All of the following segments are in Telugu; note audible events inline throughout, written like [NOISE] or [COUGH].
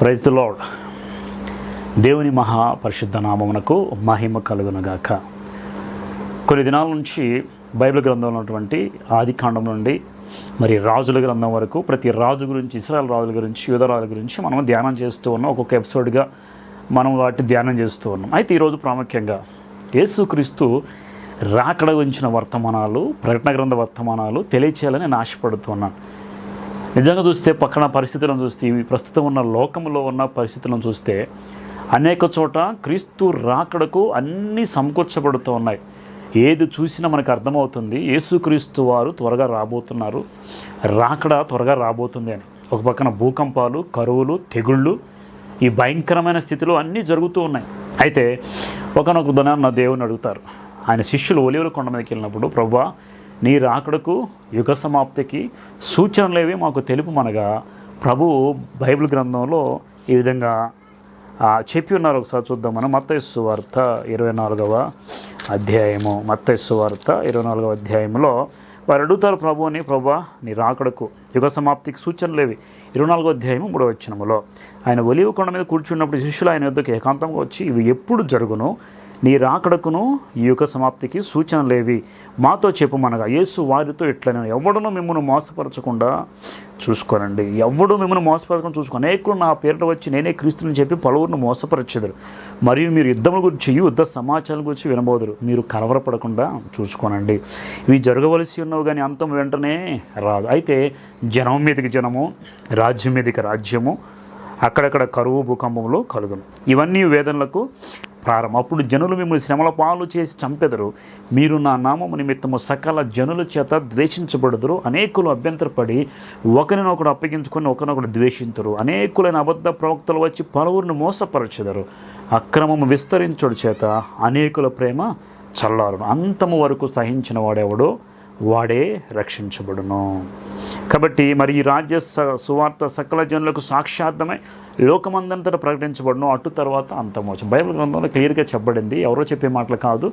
ప్రైజ్ ద లాడ్ దేవుని మహా పరిశుద్ధ నామమునకు మహిమ కలుగునగాక. కొన్ని దినాల నుంచి బైబిల్ గ్రంథంలో ఉన్నటువంటి ఆది కాండం నుండి మరి రాజుల గ్రంథం వరకు ప్రతి రాజు గురించి ఇస్రాయల్ రాజుల గురించి యుధరాజుల గురించి మనం ధ్యానం చేస్తూ ఉన్నాం. ఒక్కొక్క ఎపిసోడ్గా మనం వాటి ధ్యానం చేస్తూ ఉన్నాం. అయితే ఈరోజు ప్రాముఖ్యంగా యేసుక్రీస్తు రాకడ గురించిన వర్తమానాలు ప్రకటన గ్రంథ వర్తమానాలు తెలియచేయాలని నేను ఆశపడుతున్నాను. నిజంగా చూస్తే పక్కన పరిస్థితులను చూస్తే ఇవి ప్రస్తుతం ఉన్న లోకంలో ఉన్న పరిస్థితులను చూస్తే అనేక చోట క్రీస్తు రాకడకు అన్నీ సమకూర్చబడుతూ ఉన్నాయి. ఏది చూసినా మనకు అర్థమవుతుంది యేసుక్రీస్తు వారు త్వరగా రాబోతున్నారు. రాకడ త్వరగా రాబోతుంది అని. ఒక పక్కన భూకంపాలు కరువులు తెగుళ్ళు ఈ భయంకరమైన స్థితిలో అన్నీ జరుగుతూ ఉన్నాయి. అయితే ఒకనొక దినాన్న దేవుని అడుగుతారు. ఆయన శిష్యులు ఒలివల కొండ మీదకి వెళ్ళినప్పుడు ప్రభా నీ రాకడకు యుగ సమాప్తికి సూచనలేవి మాకు తెలుపుమనగా ప్రభు బైబిల్ గ్రంథంలో ఈ విధంగా చెప్పి ఉన్నారు. ఒకసారి చూద్దాం మనం మత్తయస్సు వార్త ఇరవై నాలుగవ అధ్యాయము. మత్తయస్సు వార్త ఇరవై నాలుగవ అధ్యాయంలో వారు అడుగుతారు ప్రభుని ప్రభా నీ రాకడకు యుగ సమాప్తికి సూచనలేవి ఇరవై నాలుగో అధ్యాయము మూడవ వచ్చినములో ఆయన ఒలివ కొండ మీద కూర్చున్నప్పుడు శిష్యులు ఆయన వద్దకు ఏకాంతంగా వచ్చి ఇవి ఎప్పుడు జరుగును? నీ రాకడకును ఈ యుగ సమాప్తికి సూచనలేవి మాతో చెప్పమనగా యేసు వారితో ఇట్లనే ఎవడను మిమ్మల్ని మోసపరచకుండా చూసుకోనండి. ఎవడు మిమ్మల్ని మోసపరచకుండా చూసుకో. అనేకులు నా పేరిట వచ్చి నేనే క్రీస్తుని చెప్పి పలువురిని మోసపరచెదరు. మరియు మీరు యుద్ధముల గురించి యుద్ధ సమాచారం గురించి వినబోదురు. మీరు కలవరపడకుండా చూసుకోనండి. ఇవి జరగవలసి ఉన్నవి కానీ అంతం వెంటనే రాదు. అయితే జనం మీదకి జనము రాజ్యం మీదకి రాజ్యము అక్కడక్కడ కరువు భూకంపంలో కలుగును. ఇవన్నీ వేదనలకు ప్రారంభం. అప్పుడు జనులు మిమ్మల్ని శ్రమల పాలు చేసి చంపెదరు. మీరు నా నామము నిమిత్తము సకల జనుల చేత ద్వేషించబడదురు. అనేకులు అభ్యంతరపడి ఒకరినొకడు అప్పగించుకొని ఒకరినొకడు ద్వేషించరు అనేకులైన అబద్ధ ప్రవక్తలు వచ్చి పలువురిని మోసపరచెదరు. అక్రమము విస్తరించుడు చేత అనేకుల ప్రేమ చల్లారును. అంతము వరకు సహించిన వాడెవడో? వాడే రక్షించబడును. కాబట్టి మరి ఈ రాజ్య స- సువార్త సకల జనులకు సాక్షార్థమై లోకమందంతటా ప్రకటించబడును. అటు తర్వాత అంతమోచం బైబిల్ గ్రంథంలో క్లియర్గా చెప్పబడింది. ఎవరో చెప్పే మాటలు కాదు.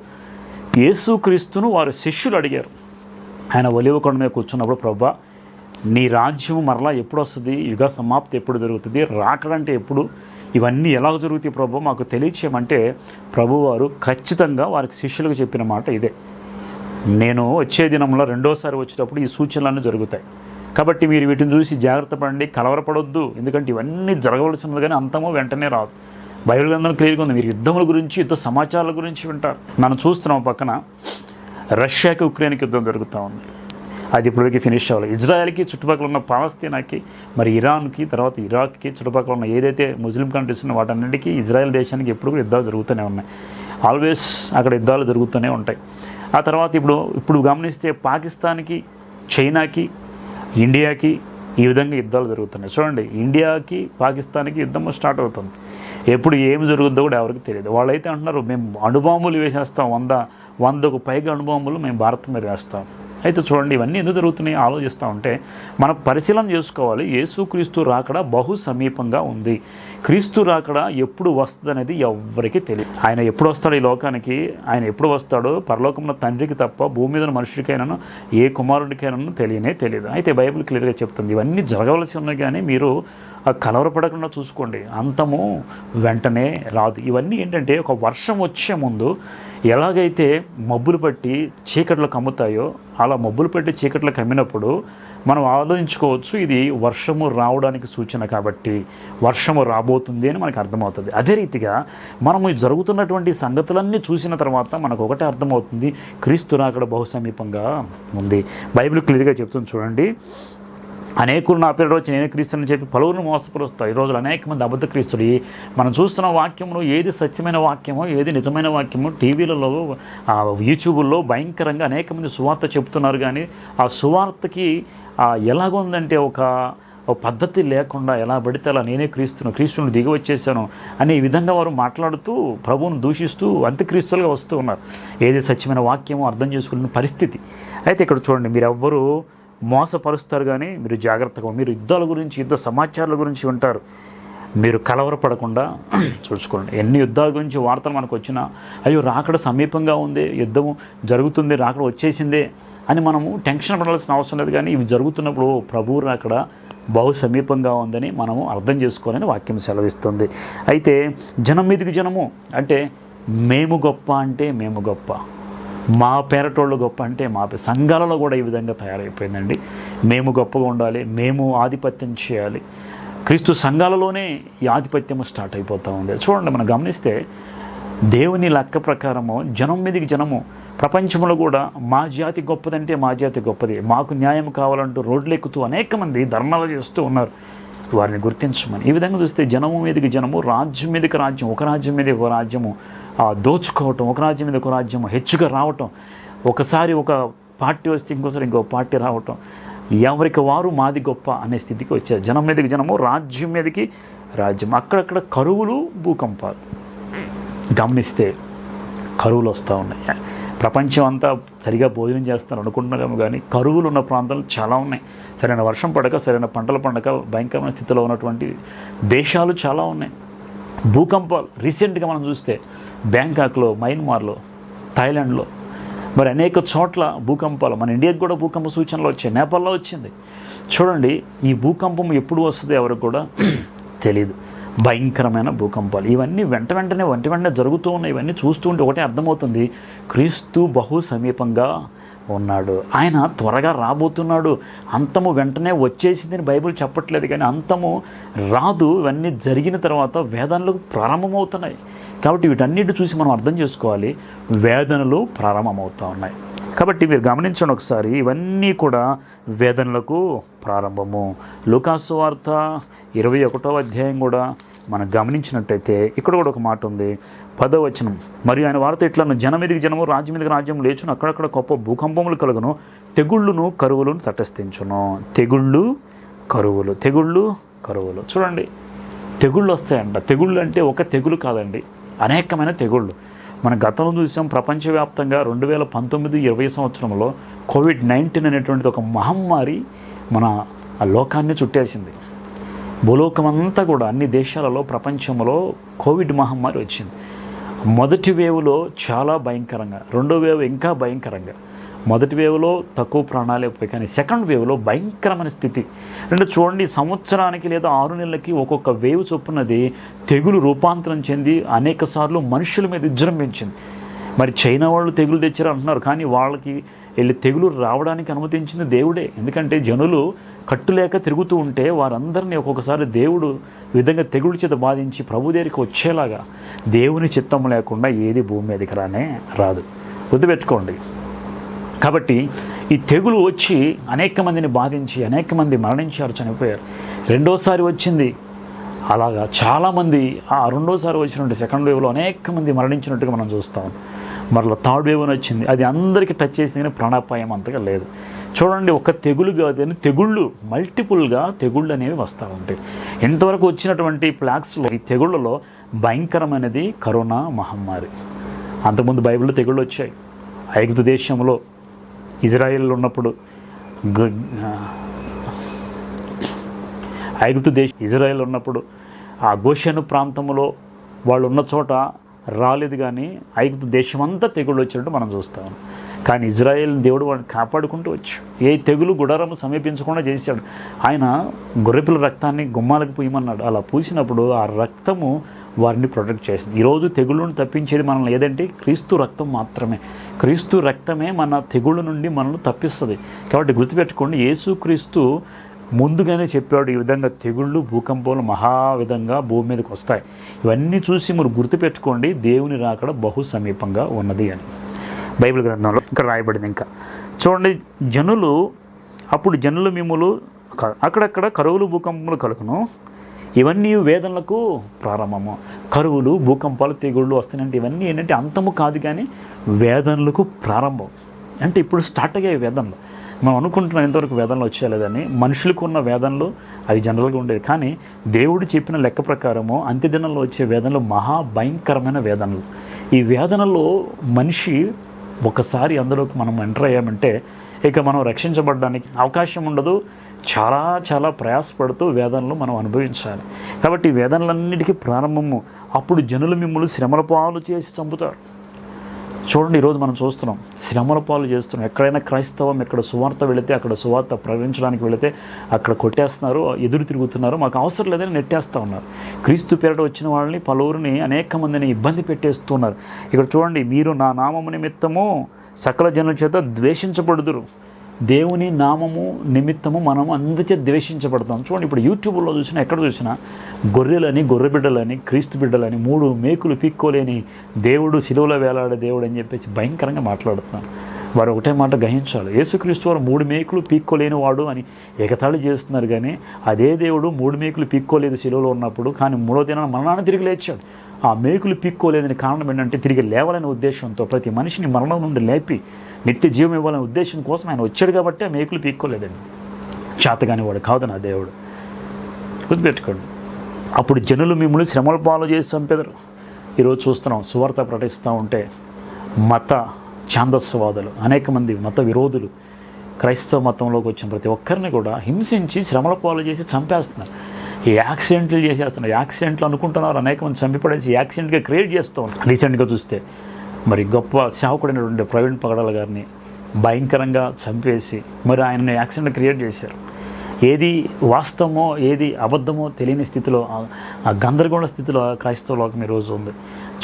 యేసుక్రీస్తును వారి శిష్యులు అడిగారు. ఆయన ఒలివకొండ మీద కూర్చున్నప్పుడు ప్రభా నీ రాజ్యం మరలా ఎప్పుడు వస్తుంది యుగ సమాప్తి ఎప్పుడు జరుగుతుంది? రాకడంటే ఎప్పుడు? ఇవన్నీ ఎలా జరుగుతాయి ప్రభు? మాకు తెలియచేయమంటే ప్రభువారు ఖచ్చితంగా వారికి శిష్యులకు చెప్పిన మాట ఇదే. నేను వచ్చే దినంలో రెండోసారి వచ్చేటప్పుడు ఈ సూచనలన్నీ జరుగుతాయి. కాబట్టి మీరు వీటిని చూసి జాగ్రత్త పడండి కలవరపడొద్దు. ఎందుకంటే ఇవన్నీ జరగవలసినది కానీ అంతమో వెంటనే రాదు. బైబిల్ గ్రంథం క్లియర్గా ఉంది మీరు యుద్ధముల గురించి యుద్ధ సమాచారాల గురించి వింటారు. మనం చూస్తున్నాం పక్కన రష్యాకి ఉక్రెయిన్కి యుద్ధం జరుగుతూ ఉంది. అది ఇప్పటివరకు ఫినిష్ అవ్వాలి ఇజ్రాయెల్కి చుట్టుపక్కల ఉన్న పాలస్తీనాకి మరి ఇరాన్కి తర్వాత ఇరాక్కి చుట్టుపక్కల ఉన్న ఏదైతే ముస్లిం కంట్రీస్ ఉన్న వాటన్నిటికీ ఇజ్రాయెల్ దేశానికి ఎప్పుడు కూడా యుద్ధాలు జరుగుతూనే ఉన్నాయి. ఆల్వేస్ అక్కడ యుద్ధాలు జరుగుతూనే ఉంటాయి. ఆ తర్వాత ఇప్పుడు ఇప్పుడు గమనిస్తే పాకిస్తాన్కి చైనాకి ఇండియాకి ఈ విధంగా యుద్ధాలు జరుగుతున్నాయి. చూడండి ఇండియాకి పాకిస్తాన్కి యుద్ధం స్టార్ట్ అవుతుంది. ఎప్పుడు ఏం జరుగుద్దో కూడా ఎవరికి తెలియదు. వాళ్ళైతే అంటున్నారు మేము అణుబాంబులు వేసేస్తాం వంద వందకు పైగా అణుబాంబులు మేము భారత్ మీద వేస్తాం. అయితే చూడండి ఇవన్నీ ఎందుకు జరుగుతున్నాయి? ఆలోచిస్తూ ఉంటే మనం పరిశీలన చేసుకోవాలి. యేసుక్రీస్తు రాకడ బహు సమీపంగా ఉంది. క్రీస్తు రాకడ ఎప్పుడు వస్తుంది అనేది ఎవరికి తెలియదు ఆయన ఎప్పుడు వస్తాడు ఈ లోకానికి? ఆయన ఎప్పుడు వస్తాడో? పరలోకంలో తండ్రికి తప్ప భూమి మీద ఉన్న మనుషుడికైనాను ఏ కుమారుడికైనాను తెలియనే తెలియదు అయితే బైబిల్ క్లియర్గా చెప్తుంది ఇవన్నీ జరగవలసి ఉన్నాయి కానీ మీరు కలవరపడకుండా చూసుకోండి. అంతము వెంటనే రాదు. ఇవన్నీ ఏంటంటే ఒక వర్షం వచ్చే ముందు ఎలాగైతే మబ్బులు పట్టి చీకట్లు కమ్ముతాయో అలా మబ్బులు పట్టి చీకట్లు కమ్మినప్పుడు మనం ఆలోచించుకోవచ్చు ఇది వర్షము రావడానికి సూచన కాబట్టి వర్షము రాబోతుంది అని మనకు అర్థమవుతుంది. అదే రీతిగా మనము జరుగుతున్నటువంటి సంగతులన్నీ చూసిన తర్వాత మనకు ఒకటే అర్థమవుతుంది క్రీస్తు రాకడ బహుసమీపంగా ఉంది. బైబిల్ క్లియర్గా చెప్తుంది చూడండి. అనేకులు నా పేరు వచ్చి నేను క్రీస్తుని చెప్పి పలువురిని మోసపరుస్తాయి. ఈ రోజులు అనేక మంది అబద్ధ క్రీస్తుడు మనం చూస్తున్న వాక్యములు ఏది సత్యమైన వాక్యమో ఏది నిజమైన వాక్యమో టీవీలలో యూట్యూబుల్లో భయంకరంగా అనేక మంది సువార్త చెప్తున్నారు. కానీ ఆ సువార్తకి ఎలాగుందంటే ఒక పద్ధతి లేకుండా ఎలా పడితే అలా నేనే క్రీస్తును క్రీస్తుని దిగి వచ్చేసాను అనే విధంగా వారు మాట్లాడుతూ ప్రభువును దూషిస్తూ అంత్యక్రీస్తులుగా వస్తూ ఉన్నారు. ఏది సత్యమైన వాక్యమో అర్థం చేసుకునే పరిస్థితి. అయితే ఇక్కడ చూడండి మీరెవ్వరూ మోసపరుస్తారు కానీ మీరు జాగ్రత్తగా మీరు యుద్ధాల గురించి యుద్ధ సమాచారాల గురించి ఉంటారు మీరు కలవరపడకుండా [CLEARS THROAT] చూసుకోండి. ఎన్ని యుద్ధాల గురించి వార్తలు మనకు వచ్చినా అయ్యో రాకడ సమీపంగా ఉంది యుద్ధము జరుగుతుంది రాకడ వచ్చేసిందే అని మనము టెన్షన్ పడాల్సిన అవసరం లేదు కానీ ఇవి జరుగుతున్నప్పుడు ప్రభువు రాకడ బహు సమీపంగా ఉందని మనము అర్థం చేసుకోవాలని వాక్యం సెలవిస్తుంది. అయితే జనం మీదకి జనము అంటే మేము గొప్ప అంటే మేము గొప్ప. మా పేరటోళ్ళు గొప్ప అంటే మా పే- సంఘాలలో కూడా ఈ విధంగా తయారైపోయిందండి. మేము గొప్పగా ఉండాలి మేము ఆధిపత్యం చేయాలి. క్రీస్తు సంఘాలలోనే ఈ ఆధిపత్యం స్టార్ట్ అయిపోతూ ఉంది. చూడండి మనం గమనిస్తే దేవుని లెక్క ప్రకారము జనం మీదకి జనము ప్రపంచంలో కూడా మా జాతి గొప్పదంటే మా జాతి గొప్పది. మాకు న్యాయం కావాలంటూ రోడ్లు ఎక్కుతూ అనేక మంది ధర్నాలు చేస్తూ ఉన్నారు. వారిని గుర్తించమని. ఈ విధంగా చూస్తే జనము మీదకి జనము రాజ్యం మీదకి రాజ్యం ఒక రాజ్యం మీద ఒక రాజ్యము. దోచుకోవటం ఒక రాజ్యం మీద ఒక రాజ్యం హెచ్చుగా రావటం ఒకసారి ఒక పార్టీ వస్తే ఇంకోసారి ఇంకో పార్టీ రావటం ఎవరికి వారు మాది గొప్ప అనే స్థితికి వచ్చారు. జనం మీదకి జనము రాజ్యం మీదకి రాజ్యం. అక్కడక్కడ కరువులు భూకంపాలు. గమనిస్తే కరువులు వస్తూ ఉన్నాయి. ప్రపంచం అంతా సరిగా భోజనం చేస్తారు అనుకుంటున్నారేమో కానీ కరువులు ఉన్న ప్రాంతాలు చాలా ఉన్నాయి. సరైన వర్షం పడక సరైన పంటలు పండక భయంకరమైన స్థితిలో ఉన్నటువంటి దేశాలు చాలా ఉన్నాయి. భూకంపాలు రీసెంట్గా మనం చూస్తే బ్యాంకాక్లో మయన్మార్లో థాయిలాండ్లో. మరి అనేక చోట్ల భూకంపాలు మన ఇండియాకి కూడా భూకంప సూచనలు వచ్చాయి. నేపాల్లో వచ్చింది. చూడండి ఈ భూకంపం ఎప్పుడు వస్తుందో ఎవరికి కూడా తెలియదు భయంకరమైన భూకంపాలు. ఇవన్నీ వెంట వెంటనే వెంట వెంటనే జరుగుతూ ఉన్నాయి. ఇవన్నీ చూస్తూ ఉంటే ఒకటే అర్థమవుతుంది. క్రీస్తు బహు సమీపంగా ఉన్నాడు. ఆయన త్వరగా రాబోతున్నాడు. అంతము వెంటనే వచ్చేసిందని బైబిల్ చెప్పట్లేదు కానీ అంతము రాదు. ఇవన్నీ జరిగిన తర్వాత వేదనలు ప్రారంభమవుతున్నాయి. కాబట్టి వీటన్నిటి చూసి మనం అర్థం చేసుకోవాలి. వేదనలు ప్రారంభమవుతూ ఉన్నాయి. కాబట్టి మీరు గమనించండి ఒకసారి. ఇవన్నీ కూడా వేదనలకు ప్రారంభము. లుకాసు వార్త ఇరవై ఒకటో అధ్యాయం కూడా మనం గమనించినట్టయితే ఇక్కడ కూడా ఒక మాట ఉంది. పదవచనం. మరియు ఆయన వార్త ఇట్లా జనం మీదకి జనము రాజ్యం మీదకి రాజ్యం లేచును అక్కడక్కడ గొప్ప భూకంపములు కలుగును. తెగుళ్ళును కరువులను తటస్థించును. తెగుళ్ళు కరువులు. తెగుళ్ళు కరువులు. చూడండి. తెగుళ్ళు వస్తాయంట. తెగుళ్ళు అంటే ఒక తెగులు కాదండి. అనేకమైన తెగుళ్ళు. మన గతంలో చూసాం ప్రపంచవ్యాప్తంగా రెండు వేల పంతొమ్మిది ఇరవై సంవత్సరంలో కోవిడ్ నైన్టీన్ అనేటువంటిది ఒక మహమ్మారి మన ఆ లోకాన్ని చుట్టేసింది. భూలోకమంతా కూడా అన్ని దేశాలలో ప్రపంచంలో కోవిడ్ మహమ్మారి వచ్చింది. మొదటి వేవ్లో చాలా భయంకరంగా రెండో వేవ్ ఇంకా భయంకరంగా. మొదటి వేవ్లో తక్కువ ప్రాణాలే పోయి కానీ సెకండ్ వేవ్లో భయంకరమైన స్థితి. రెండు చూడండి సంవత్సరానికి లేదా ఆరు నెలలకి ఒక్కొక్క వేవ్ చొప్పునది తెగులు రూపాంతరం చెంది అనేక సార్లు మనుషుల మీద విజృంభించింది. మరి చైనా వాళ్ళు తెగులు తెచ్చారు అంటున్నారు కానీ వాళ్ళకి వెళ్ళి తెగులు రావడానికి అనుమతించింది దేవుడే. ఎందుకంటే జనులు కట్టులేక తిరుగుతూ ఉంటే వారందరినీ ఒక్కొక్కసారి దేవుడు విధంగా తెగులు చేత బాధించి ప్రభు దగ్గరికి వచ్చేలాగా దేవుని చిత్తం లేకుండా ఏది భూమి మీదకి రానే రాదు. గుర్తుపెట్టుకోండి. కాబట్టి ఈ తెగులు వచ్చి అనేక మందిని బాధించి అనేక మంది మరణించారు చనిపోయారు. రెండోసారి వచ్చింది. అలాగా చాలామంది ఆ రెండోసారి వచ్చినట్టు సెకండ్ వేవ్లో అనేక మంది మరణించినట్టుగా మనం చూస్తాం. మరలా థర్డ్ వేవ్ అని వచ్చింది. అది అందరికీ టచ్ చేసింది కానీ ప్రాణాపాయం అంతగా లేదు. చూడండి ఒక తెగులు కాదు అని తెగుళ్ళు మల్టిపుల్గా తెగుళ్ళు అనేవి వస్తూ ఉంటాయి. ఇంతవరకు వచ్చినటువంటి ప్లాక్స్లో ఈ తెగుళ్ళలో భయంకరమైనది కరోనా మహమ్మారి. అంతకుముందు బైబిల్లో తెగుళ్ళు వచ్చాయి. ఐగుప్తు దేశంలో ఇజ్రాయిల్ ఉన్నప్పుడు ఐగుప్తు దేశ ఇజ్రాయెల్ ఉన్నప్పుడు ఆ గోషను ప్రాంతంలో వాళ్ళు ఉన్న చోట రాలేదు కానీ ఐగుప్తు దేశమంతా తెగుళ్ళు వచ్చినట్టు మనం చూస్తాం. కానీ ఇజ్రాయెల్ దేవుడు వాడిని కాపాడుకుంటూ వచ్చు ఏ తెగులు గుడారము సమీపించకుండా చేశాడు. ఆయన గొర్రెపిల్ల రక్తాన్ని గుమ్మాలకు పూయమన్నాడు. అలా పూసినప్పుడు ఆ రక్తము వారిని ప్రొటెక్ట్ చేసింది. ఈరోజు తెగుళ్ళను తప్పించేది మనల్ని ఏదంటే క్రీస్తు రక్తం మాత్రమే. క్రీస్తు రక్తమే మన తెగుళ్ళ నుండి మనల్ని తప్పిస్తుంది. కాబట్టి గుర్తుపెట్టుకోండి యేసుక్రీస్తు ముందుగానే చెప్పాడు ఈ విధంగా తెగుళ్ళు భూకంపాలు మహా విధంగా భూమి మీదకి వస్తాయి. ఇవన్నీ చూసి మీరు గుర్తుపెట్టుకోండి దేవుని రాకడ బహు సమీపంగా ఉన్నది అని. బైబిల్ గ్రంథంలో ఇక్కడ రాయబడింది ఇంకా. చూడండి జనులు అప్పుడు జనులు మిమ్ములు అక్కడక్కడ కరువులు భూకంపములు కలుగును. ఇవన్నీ వేదనలకు ప్రారంభము. కరువులు భూకంపాలు తెగుళ్ళు వస్తాయంటే ఇవన్నీ ఏంటంటే అంతము కాదు కానీ వేదనలకు ప్రారంభం. అంటే ఇప్పుడు స్టార్ట్ అయ్యాయి వేదనలు. మనం అనుకుంటున్నాం ఎంతవరకు వేదనలు వచ్చేయలేదని మనుషులకు ఉన్న వేదనలు అవి జనరల్గా ఉండేవి. కానీ దేవుడు చెప్పిన లెక్క ప్రకారము అంత్యదినంలో వచ్చే వేదనలు మహా భయంకరమైన వేదనలు. ఈ వేదనలో మనిషి ఒకసారి అందులోకి మనం ఎంటర్ అయ్యామంటే ఇక మనం రక్షించబడడానికి అవకాశం ఉండదు. చాలా చాలా ప్రయాసపడుతూ వేదనలు మనం అనుభవించాలి. కాబట్టి ఈ వేదనలన్నిటికీ ప్రారంభము. అప్పుడు జనులు మిమ్మల్ని శ్రమల పాలు చేసి చంపుతారు. చూడండి ఈరోజు మనం చూస్తున్నాం శ్రమల పాలు చేస్తున్నాం. ఎక్కడైనా క్రైస్తవం ఎక్కడ సువార్త వెళితే అక్కడ సువార్త ప్రకటించడానికి వెళితే అక్కడ కొట్టేస్తున్నారు ఎదురు తిరుగుతున్నారు. మాకు అవసరం లేదని నెట్టేస్తూ ఉన్నారు. క్రీస్తు పేరట వచ్చిన వాళ్ళని పలువురిని అనేక మందిని ఇబ్బంది పెట్టేస్తున్నారు. ఇక్కడ చూడండి మీరు నా నామము నిమిత్తము సకల జనుల చేత ద్వేషించబడుదురు. దేవుని నామము నిమిత్తము మనం అందుచే ద్వేషించబడతాం. చూడండి ఇప్పుడు యూట్యూబ్లో చూసినా ఎక్కడ చూసినా గొర్రెలని గొర్రెబిడ్డలని క్రీస్తు బిడ్డలని మూడు మేకులు పీక్కోలేని దేవుడు శిలువలో వేలాడే దేవుడు అని చెప్పేసి భయంకరంగా మాట్లాడుతున్నాను వారు ఒకటే మాట గ్రహించాలి. యేసుక్రీస్తు వారు మూడు మేకులు పీక్కోలేని వాడు అని ఎగతాళి చేస్తున్నారు కానీ అదే దేవుడు మూడు మేకులు పీక్కోలేదు శిలువలో ఉన్నప్పుడు కానీ మూడో దినాన మరణాన్ని తిరిగి లేచాడు. ఆ మేకులు పీక్కోలేదని కారణం ఏంటంటే తిరిగి లేవాలనే ఉద్దేశంతో ప్రతి మనిషిని మరణం నుండి లేపి నిత్య జీవం ఇవ్వాలనే ఉద్దేశం కోసం ఆయన వచ్చాడు కాబట్టి ఆ మేకులు పీక్కోలేదండి. చేతగాని వాడు కాదు నా దేవుడు. గుర్తుపెట్టుకోండి. అప్పుడు జనులు మిమ్మల్ని శ్రమల పాలు చేసి చంపెదరు. ఈరోజు చూస్తున్నాం సువార్త ప్రకటిస్తూ ఉంటే మత ఛాందస్వాదులు అనేక మంది మత విరోధులు క్రైస్తవ మతంలోకి వచ్చిన ప్రతి ఒక్కరిని కూడా హింసించి శ్రమల పాలు చేసి చంపేస్తున్నారు. ఈ యాక్సిడెంట్లు చేసేస్తున్నారు యాక్సిడెంట్లు అనుకుంటున్నారు అనేక మంది చంపిపడేసి యాక్సిడెంట్గా క్రియేట్ చేస్తూ ఉంటారు. రీసెంట్గా చూస్తే మరి గొప్ప సేవకుడైనటువంటి ప్రవీణ్ పగడాల గారిని భయంకరంగా చంపేసి మరి ఆయనని యాక్సిడెంట్ క్రియేట్ చేశారు. ఏది వాస్తవమో ఏది అబద్ధమో తెలియని స్థితిలో ఆ- ఆ గందరగోళ స్థితిలో క్రైస్తవ లోకం ఈరోజు ఉంది.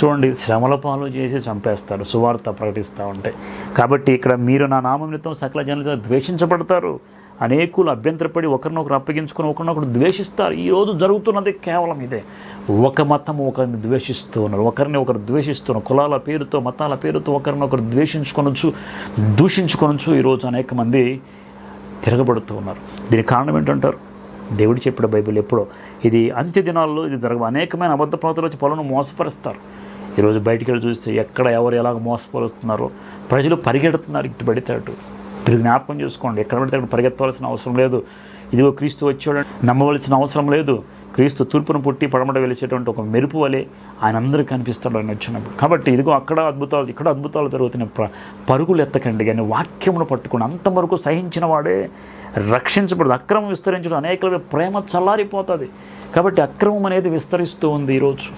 చూడండి శ్రమల పాలు చేసి చంపేస్తారు సువార్త ప్రకటిస్తూ ఉంటే. కాబట్టి ఇక్కడ మీరు నా నామం నిమిత్తం సకల జనులతో ద్వేషించబడతారు. అనేకులు అభ్యంతరపడి ఒకరినొకరు అప్పగించుకొని ఒకరినొకరు ద్వేషిస్తారు. ఈ రోజు జరుగుతున్నది కేవలం ఇదే. ఒక మతము ఒకరిని ద్వేషిస్తూ ఉన్నారు. ఒకరిని ఒకరు ద్వేషిస్తున్నారు కులాల పేరుతో మతాల పేరుతో ఒకరినొకరు ద్వేషించుకొనొచ్చు దూషించుకొనొచ్చు ఈరోజు అనేక మంది తిరగబడుతూ ఉన్నారు. దీనికి కారణం ఏంటంటారు? దేవుడు చెప్పిన బైబిల్ ఎప్పుడో ఇది అంత్య దినాల్లో ఇది జరగ అనేకమైన అబద్ధ ప్రవతలు వచ్చి పనులను మోసపరుస్తారు. ఈరోజు బయటికి వెళ్ళి చూస్తే ఎక్కడ ఎవరు ఎలాగ మోసపరుస్తున్నారో ప్రజలు పరిగెడుతున్నారు ఇటు పడితే అటు. మీరు జ్ఞాపకం చేసుకోండి. ఎక్కడ పడితే అక్కడ పరిగెత్తవలసిన అవసరం లేదు. ఇదిగో క్రీస్తు వచ్చాడు. నమ్మవలసిన అవసరం లేదు. క్రీస్తు తూర్పును పుట్టి పడమట వెలిసేటువంటి ఒక మెరుపు వలె ఆయన అందరూ కనిపిస్తాడు ఆయన వచ్చినప్పుడు. కాబట్టి ఇదిగో అక్కడ అద్భుతాలు ఇక్కడ అద్భుతాలు జరుగుతున్నాయి ప్ర పరుగులు ఎత్తకండి. కానీ వాక్యమును పట్టుకుని అంతవరకు సహించిన వాడే రక్షించబడదు. అక్రమం విస్తరించడం అనేక ప్రేమ చల్లారిపోతుంది. కాబట్టి అక్రమం అనేది విస్తరిస్తూ ఉంది ఈరోజు.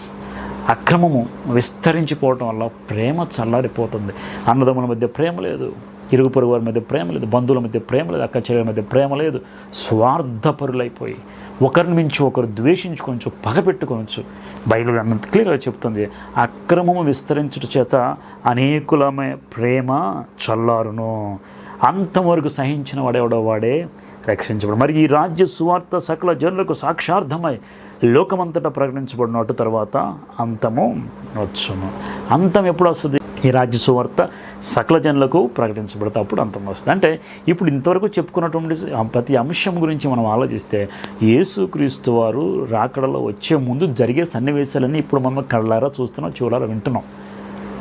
అక్రమము విస్తరించిపోవటం వల్ల ప్రేమ చల్లారిపోతుంది. అన్నదమ్ముల మధ్య ప్రేమ లేదు. ఇరుగు పొరుగు వారి మధ్య ప్రేమ లేదు బంధువుల మధ్య ప్రేమ లేదు అక్క చెల్లెల మధ్య ప్రేమ లేదు. స్వార్థపరులైపోయి ఒకరిని మించి ఒకరు ద్వేషించుకోవచ్చు పగ పెట్టుకోవచ్చు బైబిల్ అన్నంత క్లియర్గా చెప్తుంది అక్రమము విస్తరించుట చేత అనేకులమే ప్రేమ చల్లారును. అంతవరకు సహించిన వాడెవడో వాడే రక్షించబడు. మరి ఈ రాజ్య సువార్త సకల జనులకు సాక్షార్థమై లోకమంతటా ప్రకటించబడినట్టు తర్వాత అంతము వచ్చును. అంతం ఎప్పుడు వస్తుంది? ఈ రాజ్య సువార్త సకల జనులకు ప్రకటించబడితే అప్పుడు అంతం వస్తుంది. అంటే ఇప్పుడు ఇంతవరకు చెప్పుకున్నటువంటి ప్రతి అంశం గురించి మనం ఆలోచిస్తే యేసుక్రీస్తు వారు రాకడలో వచ్చే ముందు జరిగే సన్నివేశాలన్నీ ఇప్పుడు మనం కళ్ళారా చూస్తున్నాం చూడాలా వింటున్నాం.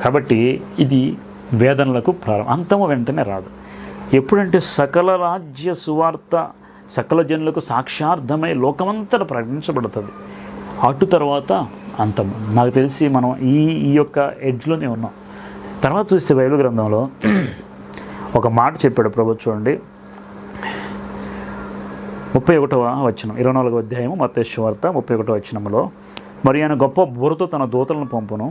కాబట్టి ఇది వేదనలకు ప్రారంభం అంతము వెంటనే రాదు. ఎప్పుడంటే సకల రాజ్య సువార్త సకల జనులకు సాక్షార్థమై లోకమంతట ప్రకటించబడుతుంది. అటు తర్వాత అంతం నాకు తెలిసి మనం ఈ ఈ యొక్క ఎడ్జ్లోనే ఉన్నాం. తర్వాత చూస్తే బైబిల్ గ్రంథంలో ఒక మాట చెప్పాడు ప్రభు చూడండి. ముప్పై ఒకటవ వచనం ఇరవై నాలుగవ అధ్యాయము మతేశ్వార్త ముప్పై ఒకటవ వచనంలో మరి ఆయన గొప్ప బురతో తన దూతలను పంపును.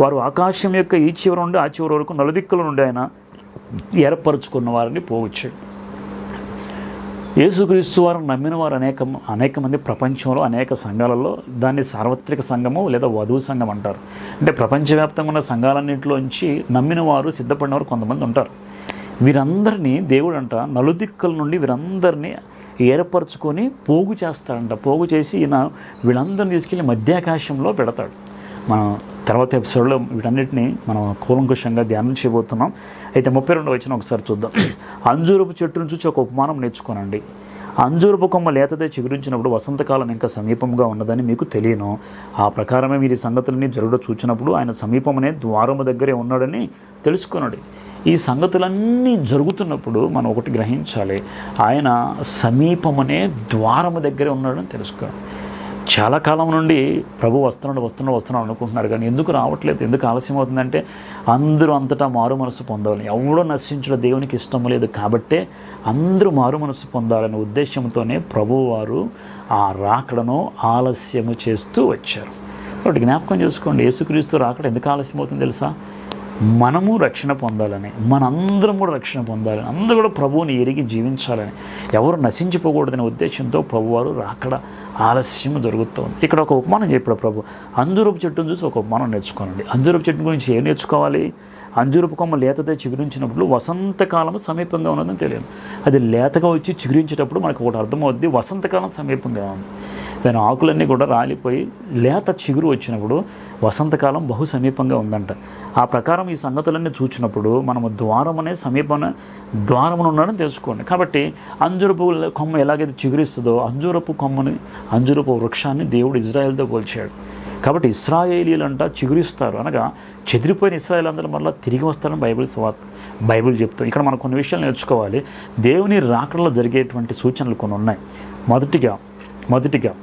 వారు ఆకాశం యొక్క ఈ చివరి నుండి ఆ చివరి వరకు నలుదిక్కుల నుండి ఆయన ఏర్పరచుకున్న వారిని పోవచ్చు యేసుక్రీస్తు వారు నమ్మిన వారు అనేక అనేక మంది ప్రపంచంలో అనేక సంఘాలలో దాన్ని సార్వత్రిక సంఘము లేదా వధువు సంఘం అంటారు. అంటే ప్రపంచవ్యాప్తంగా ఉన్న సంఘాలన్నింటిలోంచి నమ్మిన వారు సిద్ధపడిన వారు కొంతమంది ఉంటారు. వీరందరినీ దేవుడు అంట నలుదిక్కుల నుండి వీరందరినీ ఏర్పరచుకొని పోగు చేస్తాడంట. పోగు చేసి ఈయన వీళ్ళందరిని తీసుకెళ్ళి మధ్యాకాశంలో పెడతాడు. మనం తర్వాత ఎపిసోడ్లో వీటన్నిటిని మనం కూలంకుషంగా ధ్యానం చేయబోతున్నాం. అయితే ముప్పై రెండు వచ్చిన ఒకసారి చూద్దాం. అంజూరపు చెట్టు నుంచి ఒక ఉపమానం నేర్చుకోనండి. అంజూరపు కొమ్మ లేతదే చిగురించినప్పుడు వసంతకాలం ఇంకా సమీపంగా ఉన్నదని మీకు తెలియను. ఆ ప్రకారమే మీరు సంగతులని జరుగుడ చూచినప్పుడు ఆయన సమీపమనే ద్వారము దగ్గరే ఉన్నాడని తెలుసుకున్నాడు ఈ సంగతులన్నీ జరుగుతున్నప్పుడు మనం ఒకటి గ్రహించాలి. ఆయన సమీపమనే ద్వారము దగ్గరే ఉన్నాడని తెలుసుకోవాలి చాలా కాలం నుండి ప్రభు వస్తున్నాడు వస్తున్నాడు వస్తున్నాడు అనుకుంటున్నారు కానీ ఎందుకు రావట్లేదు? ఎందుకు ఆలస్యం అవుతుందంటే అందరూ అంతటా మారు మనసు పొందాలని. ఎవడో నశించడం దేవునికి ఇష్టం లేదు కాబట్టే అందరూ మారు మనసు పొందాలనే ఉద్దేశంతోనే ప్రభువారు ఆ రాకడను ఆలస్యము చేస్తూ వచ్చారు. కాబట్టి జ్ఞాపకం చేసుకోండి యేసుక్రీస్తు రాకడ ఎందుకు ఆలస్యం అవుతుంది తెలుసా? మనము రక్షణ పొందాలని మనందరం కూడా రక్షణ పొందాలని అందరూ కూడా ప్రభువుని ఎరిగి జీవించాలని. ఎవరు నశించిపోకూడదనే ఉద్దేశంతో ప్రభువారు రాకడ ఆలస్యం దొరుకుతుంది ఇక్కడ ఒక ఉపమానం చెప్పాడు ప్రభు. అంజూరపు చెట్టును చూసి ఒక ఉపమానం నేర్చుకోనండి. అంజూరపు చెట్టు గురించి ఏం నేర్చుకోవాలి? అంజూరపు కొమ్మ లేతతో చిగురించినప్పుడు వసంతకాలం సమీపంగా ఉన్నదని తెలియదు. అది లేతగా వచ్చి చిగురించేటప్పుడు మనకు ఒకటి అర్థమవుద్ది వసంతకాలం సమీపంగా ఉంది. దాని ఆకులన్నీ కూడా రాలిపోయి లేత చిగురు వచ్చినప్పుడు వసంతకాలం బహు సమీపంగా ఉందంట. ఆ ప్రకారం ఈ సంగతులన్నీ చూచినప్పుడు మనము ద్వారమనే అనే సమీపన ద్వారమును ఉన్నాడని తెలుసుకోండి. కాబట్టి అంజురపు కొమ్మ ఎలాగైతే చిగురిస్తుందో అంజూరపు కొమ్మని అంజూరపు వృక్షాన్ని దేవుడు ఇజ్రాయెల్తో పోల్చాడు. కాబట్టి ఇస్రాయేలీలంట చిగురిస్తారు. అనగా చెదిరిపోయిన ఇస్రాయేల్ అందరూ మళ్ళీ తిరిగి వస్తారని బైబిల్ బైబిల్ చెప్తాం ఇక్కడ మనం కొన్ని విషయాలు నేర్చుకోవాలి. దేవుని రాకడలో జరిగేటువంటి సూచనలు కొన్ని ఉన్నాయి. మొదటిగా మొదటిగా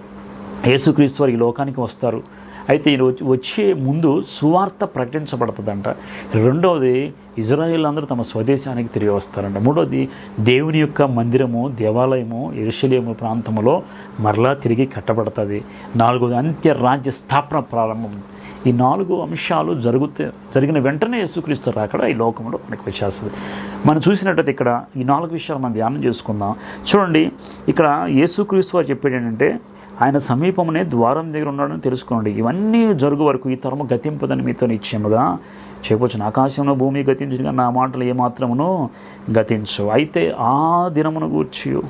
యేసుక్రీస్తు వారు ఈ లోకానికి వస్తారు. అయితే ఇది వచ్చి- వచ్చే ముందు సువార్త ప్రకటించబడుతుందంట. రెండవది ఇజ్రాయిల్ అందరూ తమ స్వదేశానికి తిరిగి వస్తారంట. మూడవది దేవుని యొక్క మందిరము దేవాలయము ఎరుషలేము ప్రాంతంలో మరలా తిరిగి కట్టబడుతుంది. నాలుగవది అంత్య రాజ్య స్థాపన ప్రారంభం. ఈ నాలుగు అంశాలు జరుగుతే జరిగిన వెంటనే యేసుక్రీస్తు రాకడ ఈ లోకంలో మనకు వచ్చేస్తుంది మనం చూసినట్టయితే ఇక్కడ ఈ నాలుగు విషయాలు మనం ధ్యానం చేసుకుందాం. చూడండి ఇక్కడ యేసుక్రీస్తు వారు చెప్పేది ఏంటంటే ఆయన సమీపమునే ద్వారం దగ్గర ఉన్నాడని తెలుసుకోండి. ఇవన్నీ జరుగు వరకు ఈ తరము గతింపదని మీతో నిశ్చయముగా చెప్పొచ్చును. ఆకాశంలో భూమి గతించుగా నా మాటలు ఏమాత్రమును గతించు. అయితే ఆ దినమును గూర్చి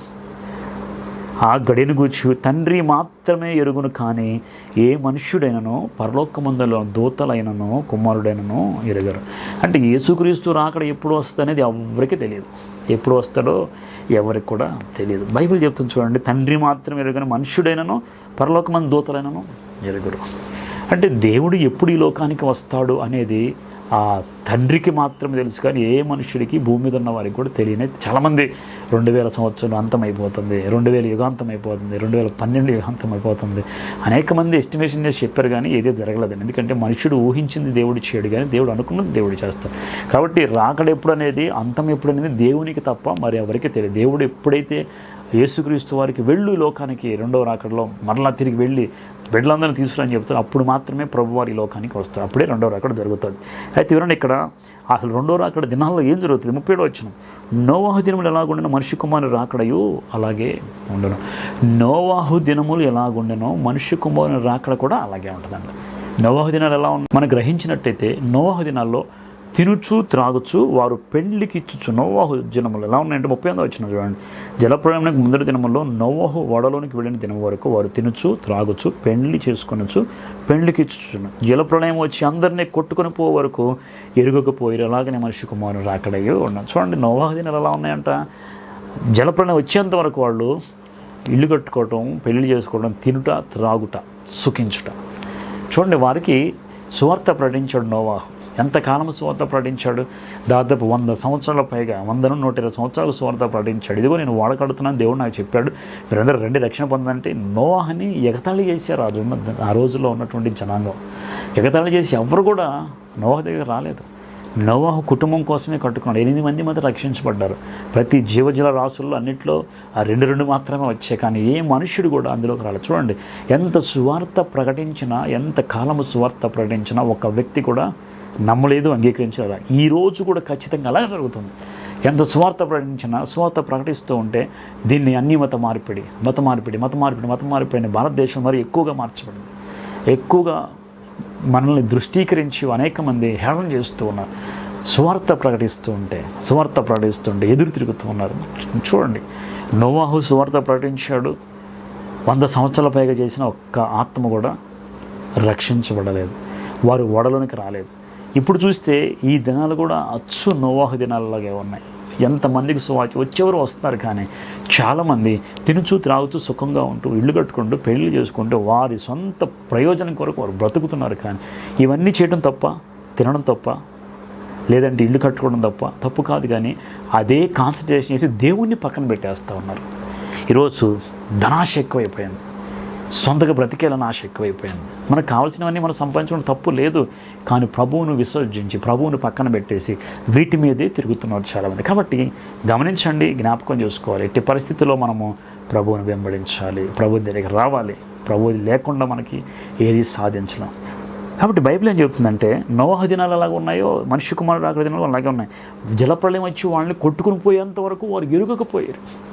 ఆ గడిని గూర్చి తండ్రి మాత్రమే ఎరుగును కానీ ఏ మనుష్యుడైనను పరలోకమందులో దూతలైనను కుమారుడైనను ఎరగరు. అంటే యేసుక్రీస్తు రాకడ ఎప్పుడు వస్తుంది అనేది ఎవరికి తెలియదు. ఎప్పుడు వస్తాడో ఎవరికి కూడా తెలియదు. బైబిల్ చెప్తుంది చూడండి తండ్రి మాత్రం ఎరుగని మనుష్యుడైనను పరలోకమంది దూతలైనను ఎరుగురు. అంటే దేవుడు ఎప్పుడు ఈ లోకానికి వస్తాడు అనేది ఆ తండ్రికి మాత్రమే తెలుసు కానీ ఏ మనుషుడికి భూమి మీద ఉన్న వారికి కూడా తెలియని చాలామంది రెండు వేల సంవత్సరం అంతమైపోతుంది రెండు వేల యుగాంతం అయిపోతుంది రెండు వేల పన్నెండు యుగాంతం అయిపోతుంది అనేక మంది ఎస్టిమేషన్ చేసి చెప్పారు కానీ ఏదో జరగలేదు. ఎందుకంటే మనుషుడు ఊహించింది దేవుడు చేయడు కానీ దేవుడు అనుకున్నది దేవుడు చేస్తాడు. కాబట్టి రాకడ ఎప్పుడు అనేది అంతం ఎప్పుడు అనేది దేవునికి తప్ప మరి ఎవరికి తెలియదు. దేవుడు ఎప్పుడైతే యేసుక్రీస్తు వారికి వెళ్ళు లోకానికి రెండవ రాకడలో మరలా తిరిగి వెళ్ళి బిడ్డలందరినీ తీసుకురని చెప్తారు. అప్పుడు మాత్రమే ప్రభువారి లోకానికి వస్తారు. అప్పుడే రెండవ రాకడ జరుగుతుంది. అయితే వినండి ఇక్కడ అసలు రెండవ రాకడ దినాల్లో ఏం జరుగుతుంది? ముప్పై ఏడో వచ్చిన నోవాహు దినములు ఎలాగుండెనో మనిషి కుమారుని రాకడయు అలాగే ఉండను. నోవాహు దినములు ఎలాగుండెనో మనిషి కుమారుని రాకడ కూడా అలాగే ఉంటుందండి నోవాహు దినాలు ఎలా మనం గ్రహించినట్టయితే నోవాహు దినాల్లో తినుచు త్రాగుచు వారు పెళ్ళికి ఇచ్చుచు నోవాహు దినములు ఎలా ఉన్నాయంటే ముప్పై ఎనిమిది వచ్చిన చూడండి. జలప్రయాణానికి ముందర దినముల్లో నోవాహు వడలోనికి వెళ్ళిన దినం వరకు వారు తినుచు త్రాగుచు పెళ్ళి చేసుకొనొచ్చు పెళ్ళికి ఇచ్చుచున్న జలప్రళయం వచ్చి అందరినీ కొట్టుకొని పో వరకు ఎరుగకపోయారు అలాగనే మనిషి కుమారుడు రాకడయ్యో ఉన్నాం చూడండి నోవాహు దినాలు ఎలా ఉన్నాయంట? జలప్రళయం వచ్చేంత వరకు వాళ్ళు ఇల్లు కట్టుకోవటం పెళ్ళి చేసుకోవడం తినుట త్రాగుట సుఖించుట. చూడండి వారికి సువార్త ప్రకటించాడు నోవాహు. ఎంతకాలం సువార్త ప్రకటించాడు? దాదాపు వంద సంవత్సరాల పైగా వందను నూట ఇరవై సంవత్సరాలు సువార్త ప్రకటించాడు. ఇదిగో నేను వాడకడుతున్నాను దేవుడు నాకు చెప్పాడు. మీరందరూ రెండు రక్షణ పొందంటే నోహని ఎగతాళి చేశారు ఆ ఆ రోజుల్లో ఉన్నటువంటి జనాంగం. ఎగతాళి చేసి ఎవరు కూడా నోహ దగ్గర రాలేదు. నోవాహు కుటుంబం కోసమే కట్టుకున్నాడు. ఎనిమిది మంది మాత్రం రక్షించబడ్డారు. ప్రతి జీవజల రాసుల్లో అన్నింటిలో ఆ రెండు రెండు మాత్రమే వచ్చాయి. కానీ ఏ మనుష్యుడు కూడా అందులోకి రాలేదు. చూడండి ఎంత సువార్త ప్రకటించినా ఎంత కాలము సువార్త ప్రకటించినా ఒక వ్యక్తి కూడా నమ్మలేదు అంగీకరించారు ఈ రోజు కూడా ఖచ్చితంగా అలా జరుగుతుంది. ఎంత సువార్త ప్రకటించినా సువార్త ప్రకటిస్తూ ఉంటే దీన్ని అన్ని మత మార్పిడి మత మార్పిడి మత మార్పిడి మత మార్పిడి భారతదేశం మరి ఎక్కువగా మార్చబడింది. ఎక్కువగా మనల్ని దృష్టీకరించి అనేక మంది హేళన చేస్తూ ఉన్నారు. సువార్త ప్రకటిస్తూ ఉంటే సువార్త ప్రకటిస్తుంటే ఎదురు తిరుగుతూ ఉన్నారు. చూడండి నోవాహు సువార్త ప్రకటించాడు. వంద సంవత్సరాల పైగా చేసిన ఒక్క ఆత్మ కూడా రక్షించబడలేదు. వారు ఓడలోనికి రాలేదు. ఇప్పుడు చూస్తే ఈ దినాలు కూడా అచ్చు నోవాహు దినాలలాగే ఉన్నాయి. ఎంతమందికి సువాచి వచ్చేవారు వస్తున్నారు కానీ చాలామంది తినుచూ త్రాగుతూ సుఖంగా ఉంటూ ఇల్లు కట్టుకుంటూ పెళ్ళి చేసుకుంటూ వారి సొంత ప్రయోజనం కొరకు వారు బ్రతుకుతున్నారు కానీ ఇవన్నీ చేయడం తప్ప తినడం తప్ప లేదంటే ఇల్లు కట్టుకోవడం తప్ప తప్పు కాదు కానీ అదే కాన్సన్ట్రేషన్ చేసి దేవుణ్ణి పక్కన పెట్టేస్తూ ఉన్నారు. ఈరోజు ధనాశ ఎక్కువైపోయింది. సొంతగా బ్రతికేయాలని ఆశ ఎక్కువైపోయింది. మనకు కావాల్సినవన్నీ మనం సంపాదించడం తప్పు లేదు. కానీ ప్రభువును విసర్జించి ప్రభువును పక్కన పెట్టేసి వీటి మీదే తిరుగుతున్నారు చాలామంది. కాబట్టి గమనించండి జ్ఞాపకం చేసుకోవాలి. ఎట్టి పరిస్థితుల్లో మనము ప్రభువును వెంబడించాలి ప్రభు దగ్గరికి రావాలి. ప్రభు లేకుండా మనకి ఏది సాధించలేం. కాబట్టి బైబిల్ ఏం చెప్తుందంటే నోహ దినాలు ఎలాగ ఉన్నాయో మనిషి కుమారుడు ఆకలి దినాలు అలాగే ఉన్నాయి. జలప్రళయం వచ్చి వాళ్ళని కొట్టుకుని పోయేంత వరకు వారు ఎరుగకపోయారు.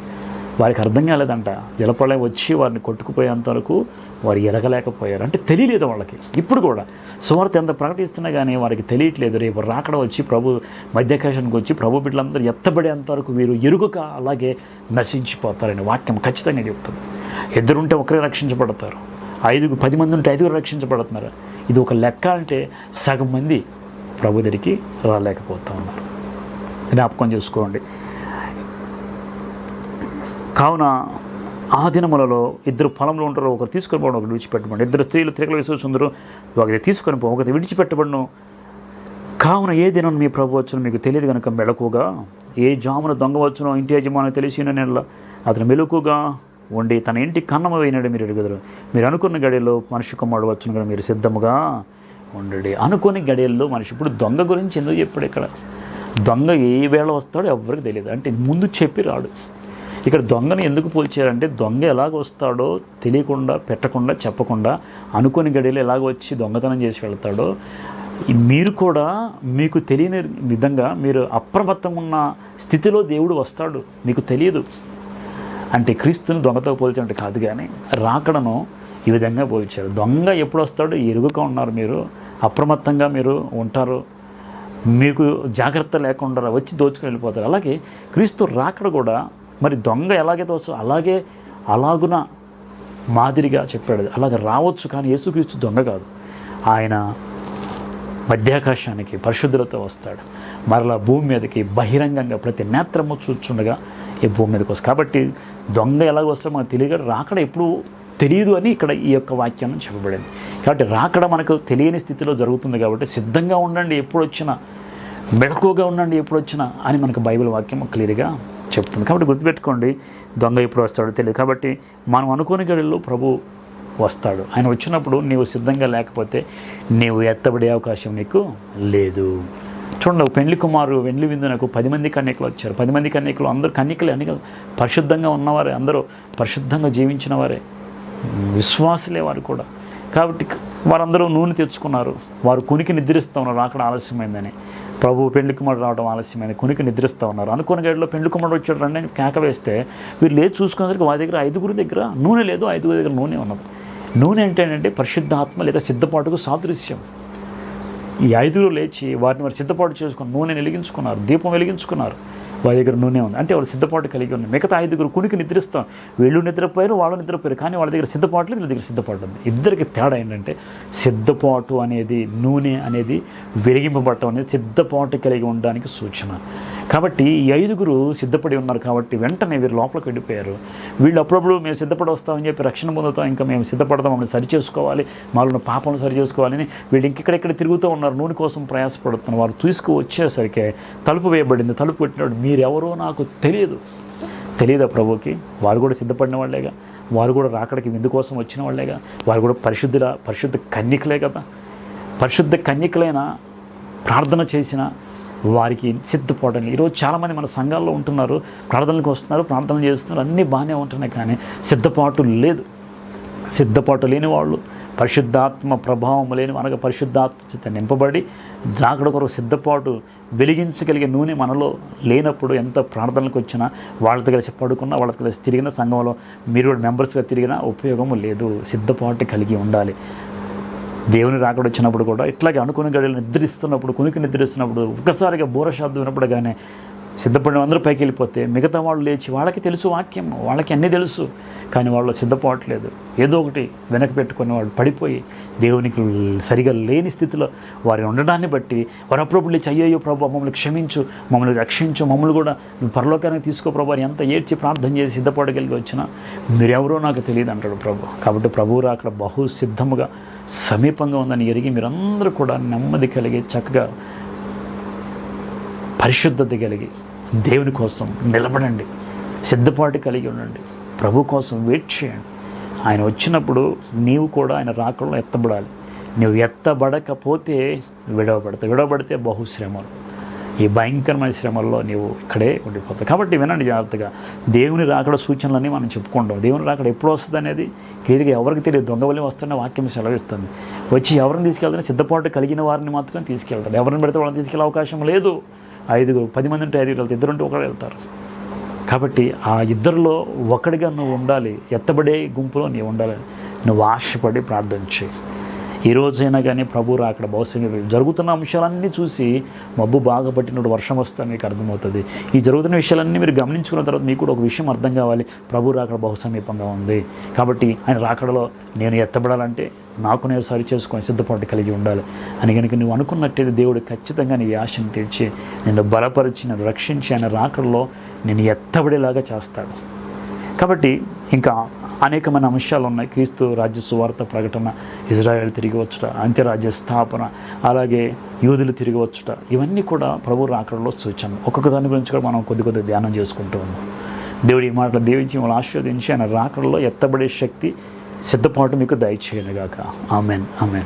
వారికి అర్థం కాలేదంట జలప్రళయం వచ్చి వారిని కొట్టుకుపోయేంత వరకు వారు ఎరగలేకపోయారు అంటే తెలియలేదు వాళ్ళకి. ఇప్పుడు కూడా సువార్త ఎంత ప్రకటిస్తున్నా కానీ వారికి తెలియట్లేదు. రేపు రాకడ వచ్చి ప్రభు మధ్యాకాశానికి వచ్చి ప్రభు బిడ్డలందరూ ఎత్తబడేంత వరకు వీరు ఎరుగక అలాగే నశించిపోతారని వాక్యం ఖచ్చితంగా చెప్తుంది. ఇద్దరుంటే ఒకరే రక్షించబడతారు. ఐదుగురు పది మంది ఉంటే ఐదుగురు రక్షించబడుతున్నారు. ఇది ఒక లెక్క అంటే సగం మంది ప్రభు దగ్గరికి రాలేకపోతూ ఉన్నారు జ్ఞాపకం చేసుకోండి. కావున ఆ దినములలో ఇద్దరు పొలంలో ఉంటారు ఒకరు తీసుకొని పోవడం ఒకరు విడిచిపెట్టబడి ఇద్దరు స్త్రీలు తిరగలు విశ్వసుందరు ఒకరి తీసుకొని పో ఒకరి విడిచిపెట్టబడును. కావున ఏ దినం మీ ప్రభు వచ్చును మీకు తెలియదు కనుక మెలకుగా ఏ జామున దొంగ వచ్చునో ఇంటి యజమాని తెలిసిన నెల అతను మెలకుగా ఉండి తన ఇంటి కన్నమ వేయినాడు మీరు ఎడుగుదరు మీరు అనుకున్న గడియల్లో మనిషి కుమారుడు వచ్చును కదా మీరు సిద్ధముగా ఉండండి. అనుకుని గడియల్లో మనిషి ఇప్పుడు దొంగ గురించి ఎందుకు చెప్పాడు ఇక్కడ? దొంగ ఏ వేళ వస్తాడో ఎవరికి తెలియదు. అంటే ముందు చెప్పి రాడు. ఇక్కడ దొంగను ఎందుకు పోల్చారంటే దొంగ ఎలాగ వస్తాడో తెలియకుండా పెట్టకుండా చెప్పకుండా అనుకుని గడియలు ఎలాగ వచ్చి దొంగతనం చేసి వెళ్తాడో మీరు కూడా మీకు తెలియని విధంగా మీరు అప్రమత్తంగా ఉన్న స్థితిలో దేవుడు వస్తాడు మీకు తెలియదు. అంటే క్రీస్తుని దొంగతో పోల్చినట్టు కాదు కానీ రాకడను ఈ విధంగా పోల్చారు. దొంగ ఎప్పుడు వస్తాడో ఎరుగుగా ఉన్నారు మీరు అప్రమత్తంగా మీరు ఉంటారు. మీకు జాగ్రత్త లేకుండా వచ్చి దోచుకుని వెళ్ళిపోతారు. అలాగే క్రీస్తు రాకడ కూడా మరి దొంగ ఎలాగైతే వస్తుందో అలాగే అలాగున మాదిరిగా చెప్పాడు. అలాగే రావచ్చు కానీ యేసుక్రీస్తు దొంగ కాదు. ఆయన మధ్యాకాశానికి పరిశుద్ధులతో వస్తాడు. మరలా భూమి మీదకి బహిరంగంగా ప్రతి నేత్రము చూచుండగా ఈ భూమి మీదకి వస్తుంది కాబట్టి దొంగ ఎలాగ వస్తాడో మనకు తెలియదు. రాకడ ఎప్పుడు తెలియదు అని ఇక్కడ ఈ యొక్క వాక్యాన్ని చెప్పబడింది. కాబట్టి రాకడ మనకు తెలియని స్థితిలో జరుగుతుంది కాబట్టి సిద్ధంగా ఉండండి. ఎప్పుడు వచ్చినా మెడకుగా ఉండండి. ఎప్పుడు వచ్చినా అని మనకు బైబిల్ వాక్యం క్లియర్గా చెప్తుంది. కాబట్టి గుర్తుపెట్టుకోండి దొంగ ఎప్పుడు వస్తాడో తెలియదు. కాబట్టి మనం అనుకోని గడిలో ప్రభు వస్తాడు. ఆయన వచ్చినప్పుడు నీవు సిద్ధంగా లేకపోతే నీవు ఎత్తబడే అవకాశం నీకు లేదు. చూడండి ఒక పెళ్ళి కుమారు వెండి విందునకు పది మంది కన్యకలు వచ్చారు. పది మంది కన్యకలు అందరు కన్యకలు అన్ని పరిశుద్ధంగా ఉన్నవారే అందరూ పరిశుద్ధంగా జీవించిన వారే. విశ్వాసులే వారు కూడా. కాబట్టి వారందరూ నూనె తెచ్చుకున్నారు. వారు కునికి నిద్రిస్తూ ఉన్నారు. అక్కడ ఆలస్యమైందని. ప్రభు పెళ్ళి కుమారుడు రావడం ఆలస్యమైన కొనికి నిద్రిస్తూ ఉన్నారు. అనుకున్న గడిలో పెళ్ళి కుమారుడు వచ్చాడు రండి అని కేక వేస్తే వీరు లేచి చూసుకునేసరికి వారి దగ్గర ఐదుగురు దగ్గర నూనె లేదు ఐదుగురు దగ్గర నూనె ఉన్నది. నూనె అంటే ఏంటంటే పరిశుద్ధాత్మ లేదా సిద్ధపాటుకు సాదృశ్యం. ఈ ఐదుగురు లేచి వారిని వారు సిద్ధపాటు చేసుకుని నూనె వెలిగించుకున్నారు దీపం వెలిగించుకున్నారు. వారి దగ్గర నూనె ఉంది. అంటే వాళ్ళు సిద్ధపాటు కలిగి ఉంది మిగతా ఐదుగురు కునికి నిద్రిస్తాం. వీళ్ళు నిద్రపోయారు వాళ్ళు నిద్రపోయారు. కానీ వాళ్ళ దగ్గర సిద్ధపాటు వీళ్ళ దగ్గర సిద్ధపాటు ఉంది ఇద్దరికి తేడా ఏంటంటే సిద్ధపాటు అనేది నూనె అనేది వెలిగింపబడటం అనేది సిద్ధపాటు కలిగి ఉండడానికి సూచన. కాబట్టి ఈ ఐదుగురు సిద్ధపడి ఉన్నారు కాబట్టి వెంటనే వీరు లోపలికి వెళ్ళిపోయారు. వీళ్ళు అప్పుడప్పుడు మేము సిద్ధపడి వస్తామని చెప్పి రక్షణ పొందుతాం ఇంకా మేము సిద్ధపడతాం మమ్మల్ని సరి చేసుకోవాలి మాలో పాపం సరి చేసుకోవాలని వీళ్ళు ఇంకెక్కడెక్కడ తిరుగుతూ ఉన్నారు. నూనె కోసం ప్రయాసపడుతున్నారు వారు తీసుకువచ్చేసరికి తలుపు వేయబడింది. తలుపు పెట్టినాడు మీరెవరో నాకు తెలియదు. తెలియదా ప్రభుకి? వారు కూడా సిద్ధపడిన వాళ్ళేగా? వారు కూడా రాకడికి విందు కోసం వచ్చిన వాళ్ళేగా? వారు కూడా పరిశుద్ధుల పరిశుద్ధ కన్యకలే కదా? పరిశుద్ధ కన్యకలైన ప్రార్థన చేసిన వారికి సిద్ధపడడం ఈరోజు చాలామంది మన సంఘాల్లో ఉంటున్నారు ప్రార్థనలకు వస్తున్నారు ప్రార్థన చేస్తున్నారు అన్నీ బాగానే ఉంటున్నాయి కానీ సిద్ధపాటు లేదు. సిద్ధపాటు లేని వాళ్ళు పరిశుద్ధాత్మ ప్రభావం లేని అనగా పరిశుద్ధాత్మ చేత నింపబడి దాకడ కొరకు సిద్ధపాటు వెలిగించగలిగే నూనె మనలో లేనప్పుడు ఎంత ప్రార్థనలకు వచ్చినా వాళ్ళతో కలిసి పడుకున్నా వాళ్ళతో కలిసి తిరిగిన సంఘంలో మీరు మెంబర్స్గా తిరిగినా ఉపయోగం లేదు. సిద్ధపాటు కలిగి ఉండాలి. దేవుని రాకడ వచ్చినప్పుడు కూడా ఇట్లాగే అనుకుని గడియలు నిద్రిస్తున్నప్పుడు కునికి నిద్రిస్తున్నప్పుడు ఒక్కసారిగా బోర శబ్దం వినప్పుడు కానీ సిద్ధపడిన అందరూ పైకి వెళ్ళిపోతే మిగతా వాళ్ళు లేచి వాళ్ళకి తెలుసు వాక్యం వాళ్ళకి అన్నీ తెలుసు. కానీ వాళ్ళు సిద్ధపడట్లేదు. ఏదో ఒకటి వెనక పెట్టుకుని వాళ్ళు పడిపోయి దేవునికి సరిగా లేని స్థితిలో వారి ఉండడాన్ని బట్టి వారు అప్పుడప్పుడు లేచి అయ్యయ్యో ప్రభు మమ్మల్ని క్షమించు మమ్మల్ని రక్షించు మమ్మల్ని కూడా పరలోకానికి తీసుకో ప్రభు అని ఎంత ఏడ్చి ప్రార్థన చేసి సిద్ధపడగలిగి వచ్చినా మీరెవరో నాకు తెలియదు అంటాడు ప్రభు. కాబట్టి ప్రభువు అక్కడ బహు సిద్ధముగా సమీపంగా ఉందని ఎరిగి మీరందరూ కూడా నెమ్మది కలిగి చక్కగా పరిశుద్ధత కలిగి దేవుని కోసం నిలబడండి. సిద్ధపాటు కలిగి ఉండండి. ప్రభు కోసం వెయిట్ చేయండి. ఆయన వచ్చినప్పుడు నీవు కూడా ఆయన రాకడంలో ఎత్తబడాలి. నువ్వు ఎత్తబడకపోతే విడవబడతావు విడవబడితే బహుశ్రమలు. ఈ భయంకరమైన శ్రమల్లో నీవు ఇక్కడే ఉండిపోతావు. కాబట్టి వినండి జాగ్రత్తగా. దేవుని రాకడ సూచనలన్నీ మనం చెప్పుకుంటాం. దేవుని రాకడ ఎప్పుడు వస్తుంది అనేది క్లియర్గా ఎవరికి తెలియదు. దొంగవలి వస్తున్న వాక్యం సెలవిస్తుంది. వచ్చి ఎవరిని తీసుకెళ్తాను సిద్ధపాటు కలిగిన వారిని మాత్రం తీసుకెళ్తారు. ఎవరిని పెడితే వాళ్ళని తీసుకెళ్ళే అవకాశం లేదు. ఐదుగురు పది మంది ఉంటే ఐదుగురు వెళ్తారు. ఇద్దరుంటే ఒకరు వెళ్తారు. కాబట్టి ఆ ఇద్దరిలో ఒకడిగా నువ్వు ఉండాలి. ఎత్తబడే గుంపులో నీవు ఉండాలి. నువ్వు ఆశపడి ప్రార్థన చేయి. ఈ రోజైనా కానీ ప్రభు అక్కడ భవిష్యత్తు జరుగుతున్న అంశాలన్నీ చూసి మబ్బు బాగా పట్టినప్పుడు వర్షం వస్తే మీకు అర్థమవుతుంది. ఈ జరుగుతున్న విషయాలన్నీ మీరు గమనించుకున్న తర్వాత మీకు కూడా ఒక విషయం అర్థం కావాలి. ప్రభు రాకడ బహు సమీపంగా ఉంది. కాబట్టి ఆయన రాకడలో నేను ఎత్తబడాలంటే నాకు నేను సరి చేసుకొని సిద్ధపాటు కలిగి ఉండాలి. అని కనుక నువ్వు అనుకున్నట్టయితే దేవుడు ఖచ్చితంగా నీ ఆశను తీర్చి నిన్ను బలపరిచి నన్ను రక్షించి ఆయన రాకడలో నేను ఎత్తబడేలాగా చేస్తాడు. కాబట్టి ఇంకా అనేకమైన అంశాలు ఉన్నాయి క్రీస్తు రాజ్య సువార్త ప్రకటన ఇజ్రాయెల్ తిరిగి వచ్చుట అంత్యరాజ్య స్థాపన అలాగే యూదులు తిరిగి వచ్చుట ఇవన్నీ కూడా ప్రభు రాకడలో సూచన ఒక్కొక్క దాని గురించి కూడా మనం కొద్ది కొద్ది ధ్యానం చేసుకుంటూ ఉన్నాం. దేవుడి ఈ మాటలు దీవించి మిమ్మల్ని ఆశీర్వదించి ఆయన రాకడలో ఎత్తబడే శక్తి సిద్ధపాటు మీకు దయచేయనుగాక. ఆమెన్. ఆమెన్.